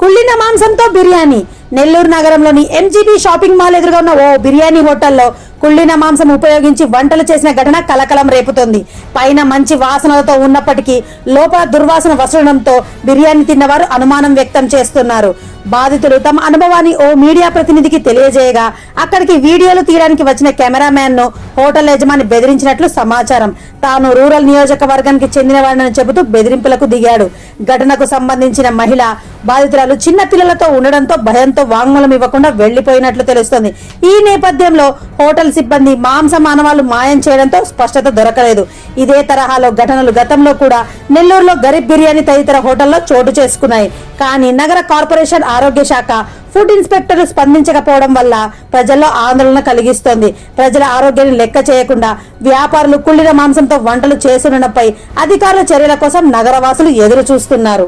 కుళ్ళిన మాంసంతో బిర్యానీ. నెల్లూరు నగరంలోని MGB shopping mall ఎదురుగా ఉన్న ఓ బిర్యానీ హోటల్లో కుళ్ళిన మాంసం ఉపయోగించి వంటలు చేసిన ఘటన కలకలం రేపుతోంది. పైన మంచి వాసనలతో ఉన్నప్పటికీ లోపల దుర్వాసన వసడంతో బిర్యానీ తిన్నవారు అనుమానం వ్యక్తం చేస్తున్నారు. బాధితులు తమ అనుభవాన్ని ఓ మీడియా ప్రతినిధికి తెలియజేయగా అక్కడికి వీడియోలు తీయడానికి వచ్చిన కెమెరామ్యాన్ను హోటల్ యజమాని బెదిరించినట్లు సమాచారం. తాను రూరల్ నియోజకవర్గానికి చెందినవాడిని చెబుతూ బెదిరింపులకు దిగాడు. ఘటనకు సంబంధించిన మహిళ బాధితురాలు చిన్న పిల్లలతో ఉండడంతో భయంతో వాంగ్మూలం ఇవ్వకుండా వెళ్ళిపోయినట్లు తెలుస్తోంది. ఈ నేపథ్యంలో హోటల్ సిబ్బంది మాంస మానవాలు మాయం చేయడంతో స్పష్టత దొరకలేదు. ఇదే తరహాలో ఘటనలు గతంలో కూడా నెల్లూరులో గరీబ్ బిర్యానీ తదితర హోటల్లో చోటు చేసుకున్నాయి. కానీ నగర కార్పొరేషన్ ఆరోగ్య శాఖ ఫుడ్ ఇన్స్పెక్టర్లు స్పందించకపోవడం వల్ల ప్రజల్లో ఆందోళన కలిగిస్తోంది. ప్రజల ఆరోగ్యాన్ని లెక్క చేయకుండా వ్యాపారులు కుళ్ళిన మాంసంతో వంటలు చేస్తుండడంపై అధికారుల చర్యల కోసం నగరవాసులు ఎదురు చూస్తున్నారు